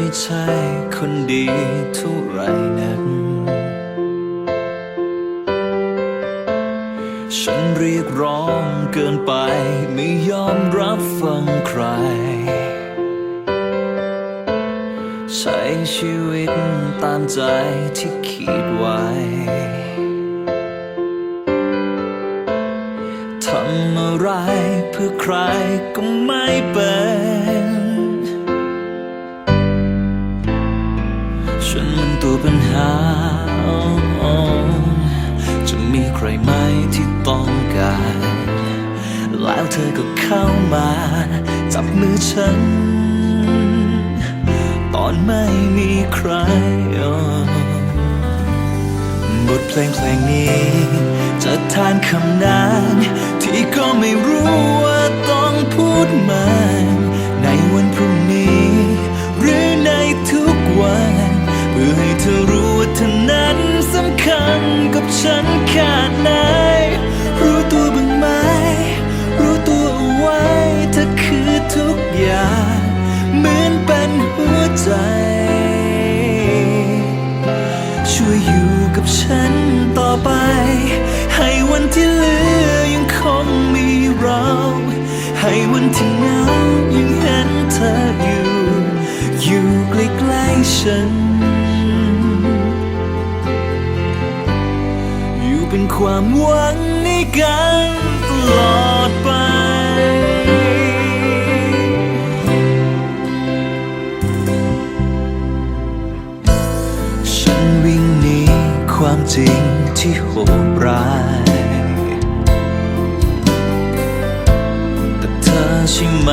ไม่ใช่คนดีเท่าไรนักฉันเรียกร้องเกินไป ไม่ยอมรับฟังใคร ใช้ชีวิตตามใจที่คิดไว้ ทำอะไรเพื่อใครก็ไม่เป็น ฉันมันตัวปัญหา จะมีใครไหมที่ต้องการ แล้วเธอก็เข้ามา จับมือฉัน ตอนไม่มีใครบทเพลงเพลงนี้ จะทานคำนานที่ก็ไม่รู้ วยอยู่กับฉันต่อไป ให้วันที่เหลือยังคงมีเรา ให้วันที่เหงายังเห็นเธออยู่ อยู่ใกล้ๆฉัน อยู่เป็นความหวังในกัน ความจริงที่โหดร้าย แต่เธอใช่ไหม